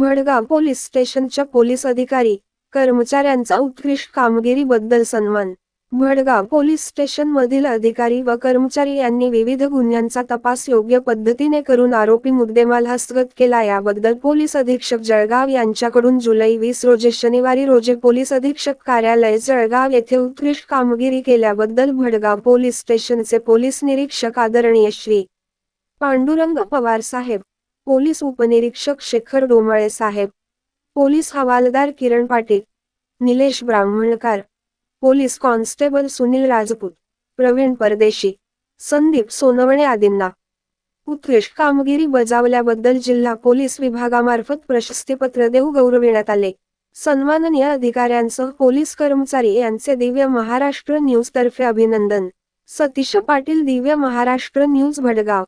Bhadgaon police स्टेशनच्या police अधिकारी कर्मचाऱ्यांचा उत्कृष्ट कामगिरीबद्दल सन्मान. भडगाव पोलीस स्टेशन मधील अधिकारी व कर्मचारी यांनी विविध गुन्ह्यांचा तपास योग्य पद्धतीने करून आरोपी मुद्देमाल हस्तगत केला. याबद्दल पोलीस अधीक्षक जळगाव यांच्याकडून जुलै वीस रोजी शनिवारी रोजी पोलीस अधीक्षक कार्यालय जळगाव येथे उत्कृष्ट कामगिरी केल्याबद्दल भडगाव पोलीस स्टेशनचे पोलीस निरीक्षक आदरणीय श्री. पांडुरंग पवार साहेब पोलीस उपनिरीक्षक शेखर डोमळे साहेब पोलीस हवालदार किरण पाटील निलेश ब्राह्मणकार पोलीस कॉन्स्टेबल सुनील राजपूत प्रवीण परदेशी संदीप सोनवणे आदींना. उत्कृष्ट कामगिरी बजावल्याबद्दल जिल्हा पोलीस विभागामार्फत प्रशस्तीपत्र देऊ गौरविण्यात आले. सन्माननीय अधिकाऱ्यांसह पोलीस कर्मचारी यांचे दिव्य महाराष्ट्र न्यूज तर्फे अभिनंदन. सतीश पाटील दिव्य महाराष्ट्र न्यूज भडगाव.